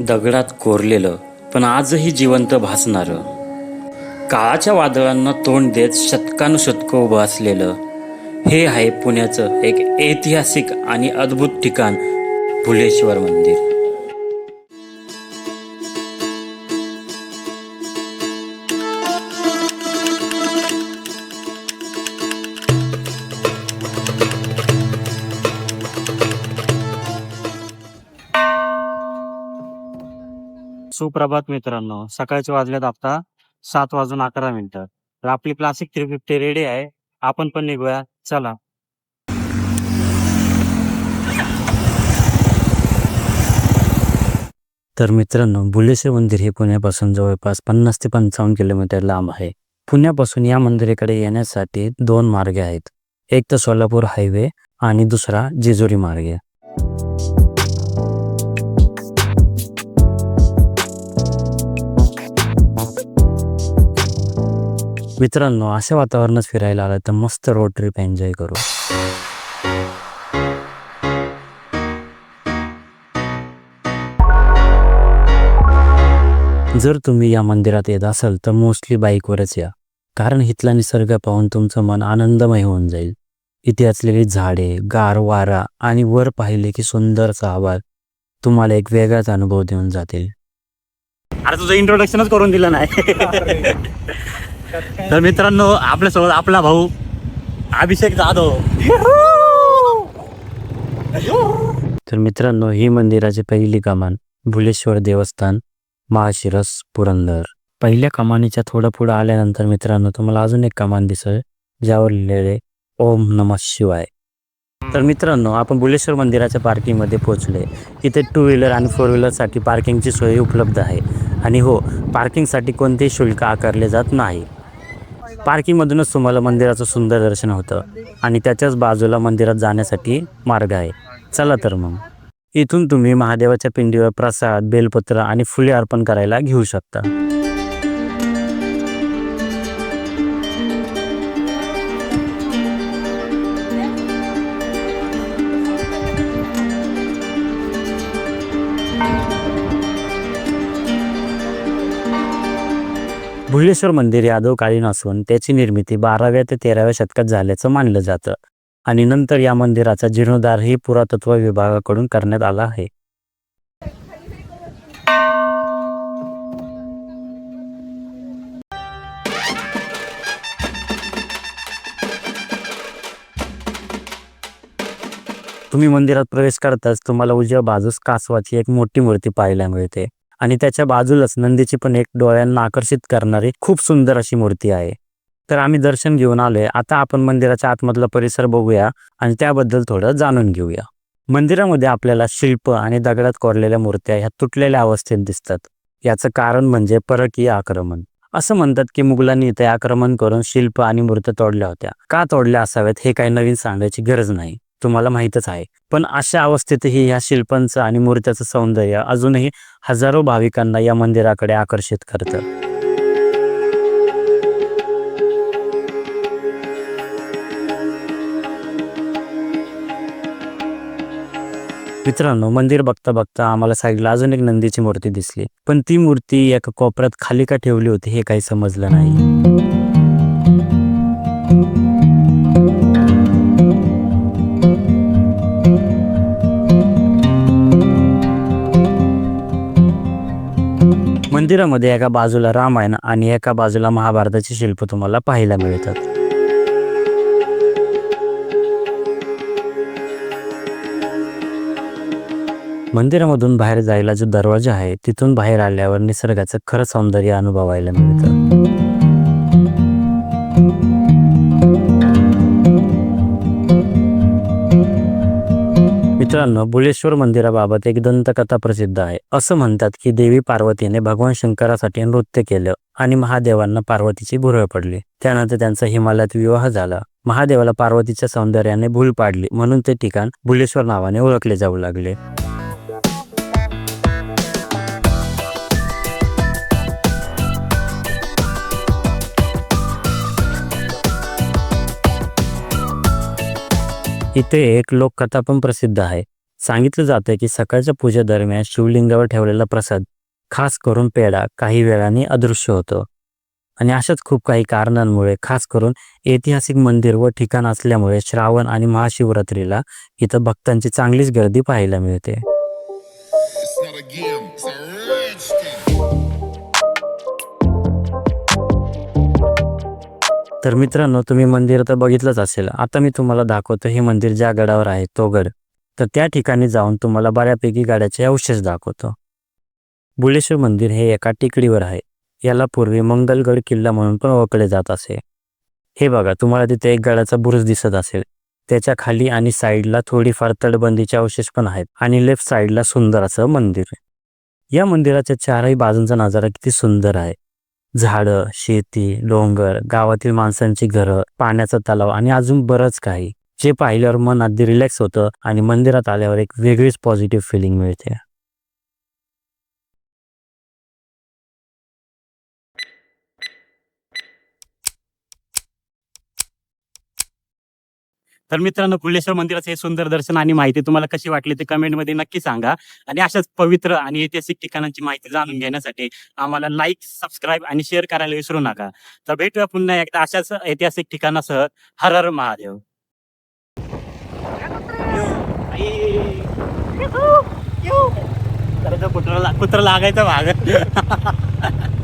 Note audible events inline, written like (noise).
दगडात कोरलेलं पण आजही जिवंत भासणारं. काळाच्या वादळांना तोंड देत शतकानुशतकं उभं असलेलं हे आहे पुण्याचं एक ऐतिहासिक आणि अद्भुत ठिकाण भुलेश्वर मंदिर. सुप्रभात मित्रांनो. सकाळचे वाजल्यात आता सात वाजून अकरा मिनिटं. तर आपली क्लासिक थ्री फिफ्टी रेडी आहे. आपण पण निघूया. चला. तर मित्रांनो बुलेसे मंदिर हे पुण्यापासून जवळपास पन्नास ते पंचावन्न किलोमीटर लांब आहे. पुण्यापासून या मंदिराकडे येण्यासाठी दोन मार्ग आहेत. एक तर सोलापूर हायवे आणि दुसरा जेजुरी मार्ग. मित्रांनो अशा वातावरणात फिरायला आलं तर मस्त रोड ट्रिप एन्जॉय करू. जर तुम्ही या मंदिरात येत असाल तर मोस्टली बाईकवरच या. कारण इथला निसर्ग पाहून तुमचं मन आनंदमय होऊन जाईल. इथे असलेली झाडे गार वारा आणि वर पाहिले की सुंदरचा आवाज तुम्हाला एक वेगळाच अनुभव देऊन जातील. अरे तुझं इंट्रोडक्शनच करून दिलं नाही. (laughs) (laughs) तर मित्रांनो आपल्यासोबत आपला भाऊ अभिषेक जाधव. तर मित्रांनो ही मंदिराची पहिली कमान भुलेश्वर देवस्थान महाशिरस पुरंदर. पहिल्या कमानीच्या थोडं पुढं आल्यानंतर मित्रांनो तुम्हाला अजून एक कमान दिसेल ज्यावर लिहिलेले ओम नम शिवाय. तर मित्रांनो आपण बुलेश्वर मंदिराच्या पार्किंगमध्ये पोहोचले इथे टू व्हीलर आणि फोर व्हीलरसाठी पार्किंगची सोय उपलब्ध आहे. आणि हो पार्किंगसाठी कोणतेही शुल्क आकारले जात नाही. पार्किंगमधूनच तुम्हाला मंदिराचं सुंदर दर्शन होतं आणि त्याच्याच बाजूला मंदिरात जाण्यासाठी मार्ग आहे. चला तर मग. इथून तुम्ही महादेवाच्या पिंडीवर प्रसाद बेलपत्र आणि फुले अर्पण करायला घेऊ शकता. भुलेश्वर मंदिर यादवकालीन असून त्याची निर्मिती बाराव्या ते तेराव्या शतकात झाल्याचं मानलं जातं. आणि नंतर या मंदिराचा जीर्णोद्धारही पुरातत्व विभागाकडून करण्यात आला आहे. तुम्ही मंदिरात प्रवेश करताच तुम्हाला उजव्या बाजूस कासवाची एक मोठी मूर्ती पाहायला मिळते. आणि त्याच्या बाजूलाच नंदीची पण एक डोळ्यांना आकर्षित करणारी खूप सुंदर अशी मूर्ती आहे. तर आम्ही दर्शन घेऊन आलोय. आता आपण मंदिराच्या आतमधला परिसर बघूया आणि त्याबद्दल थोडं जाणून घेऊया. मंदिरामध्ये आपल्याला शिल्प आणि दगडात कोरलेल्या मूर्त्या ह्या तुटलेल्या अवस्थेत दिसतात. याचं कारण म्हणजे परकीय आक्रमण. असं म्हणतात की मुघलांनी इथे आक्रमण करून शिल्प आणि मूर्त्या तोडल्या होत्या. का तोडल्या असाव्यात हे काही नवीन सांगायची गरज नाही. तुम्हाला माहीतच आहे. पण अशा अवस्थेतही ह्या शिल्पांचं आणि मूर्त्याचं सौंदर्य अजूनही हजारो भाविकांना या मंदिराकडे आकर्षित करतं. मित्रांनो मंदिर बघता बघता आम्हाला साईडला अजून एक नंदीची मूर्ती दिसली. पण ती मूर्ती एका कोपऱ्यात खाली का ठेवली होती हे काही समजलं नाही. मंदिरामध्ये एका बाजूला रामायण आणि एका बाजूला महाभारताची शिल्प तुम्हाला पाहायला मिळतात. मंदिरामधून बाहेर जायला जो दरवाजा आहे तिथून बाहेर आल्यावर निसर्गाचं खरं सौंदर्य अनुभवायला मिळतं. मित्रांनो बुलेश्वर मंदिराबाबत एक दंतकथा प्रसिद्ध आहे. असं म्हणतात की देवी पार्वतीने भगवान शंकरासाठी नृत्य केलं आणि महादेवांना पार्वतीची भुरळ पडली. त्यानंतर त्यांचा हिमालयात विवाह झाला. महादेवाला पार्वतीच्या सौंदर्याने भूल पाडली म्हणून ते ठिकाण बुलेश्वर नावाने ओळखले जाऊ लागले. इथे एक लोककथा पण प्रसिद्ध आहे. सांगितलं जातं की सकाळच्या पूजेदरम्यान शिवलिंगावर ठेवलेला प्रसाद खास करून पेढा काही वेळाने अदृश्य होतो. आणि अशाच खूप काही कारणांमुळे खास करून ऐतिहासिक मंदिर व ठिकाण असल्यामुळे श्रावण आणि महाशिवरात्रीला इथं भक्तांची चांगलीच गर्दी पाहायला मिळते. तर मित्रांनो तुम्ही मंदिर तर बघितलंच असेल. आता मी तुम्हाला दाखवतो हे मंदिर ज्या गडावर आहे तो गड. तर त्या ठिकाणी जाऊन तुम्हाला बऱ्यापैकी गाड्याचे अवशेष दाखवतो. बुलेश्वर मंदिर हे एका टेकडीवर आहे. याला पूर्वी मंगलगड किल्ला म्हणून पण ओळखले जात असे. हे बघा तुम्हाला तिथे एक गडाचा बुरुज दिसत असेल. त्याच्याखाली आणि साईडला थोडीफार तटबंदीचे अवशेष पण आहेत आणि लेफ्ट साईडला सुंदर असं मंदिर. या मंदिराच्या चारही बाजूंचा नजारा किती सुंदर आहे. झाडं शेती डोंगर गावातील माणसांची घरं पाण्याचा तलाव आणि अजून बरंच काही. जे पाहिल्यावर मन अगदी रिलॅक्स होतं आणि मंदिरात आल्यावर एक वेगळीच पॉझिटिव्ह फिलिंग मिळते. तर मित्रांनो कुलेश्वर मंदिराचं हे सुंदर दर्शन आणि माहिती तुम्हाला कशी वाटली ते कमेंटमध्ये नक्की सांगा. आणि अशाच पवित्र आणि ऐतिहासिक ठिकाणांची माहिती जाणून घेण्यासाठी आम्हाला लाईक सबस्क्राईब आणि शेअर करायला विसरू नका. तर भेटूया पुन्हा एकदा अशाच ऐतिहासिक ठिकाणासह. हर हर महादेव. कुत्र कुत्र लागायचं भाग. (laughs)